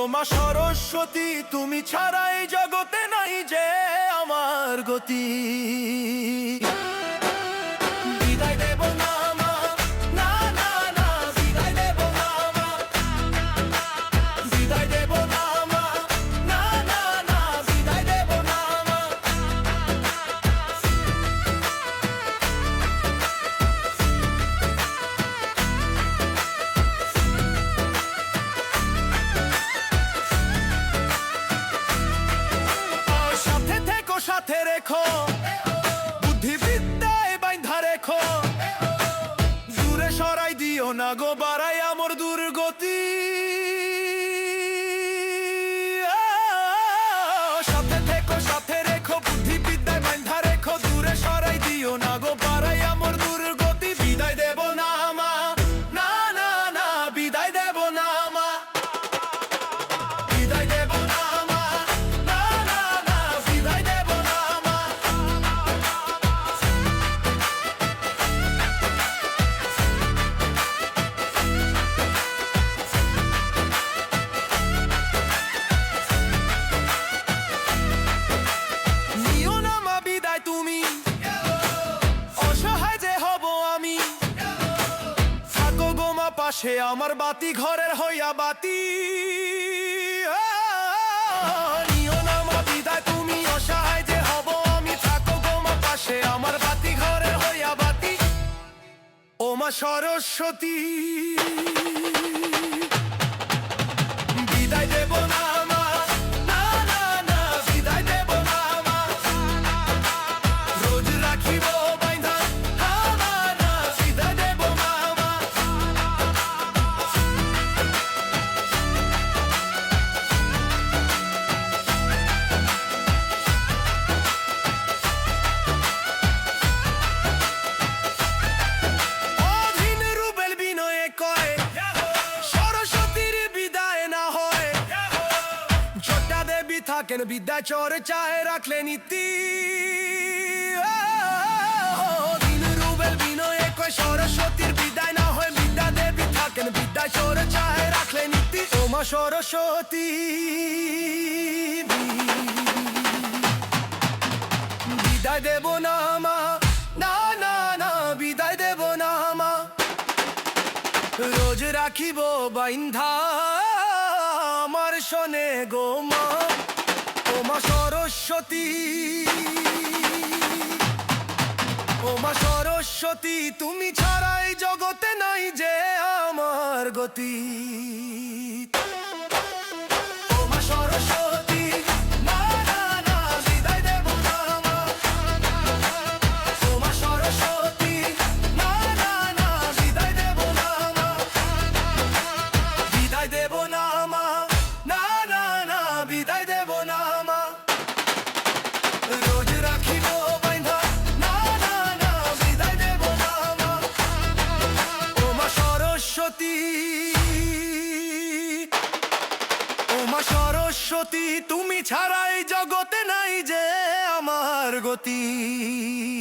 ও মা সরস্বতী তুমি ছাড়াই জগতে নাই যে আমার গতি। না গো বাড়াই আমর দুর্গতি। গো আমার বাতি, ঘরের হইয়া বাতি। তুমি অসহায় যে হব, আমি থাকো গো মা আমার বাতি হইয়া বাতি। ও মা সরস্বতী। থাকেন বিদ্যা চর্চায় রাখলেন ইতি অধীন রুবেল বিনয়ে কয় সরস্বতীর বিদায় না হয় বিদ্যা দেবী থাকেন বিদ্যা চর্চায় রাখলেন ইতি ওমা সরস্বতী বিদায় দেব না মা না না না বিদায় দেব না মা রোজ রাখিব বাইন্ধা আমার শোনে গো মা সরস্বতী। ও মা সরস্বতী তুমি ছাড়াই জগতে নাই যে আমার গতি। largo tiempo.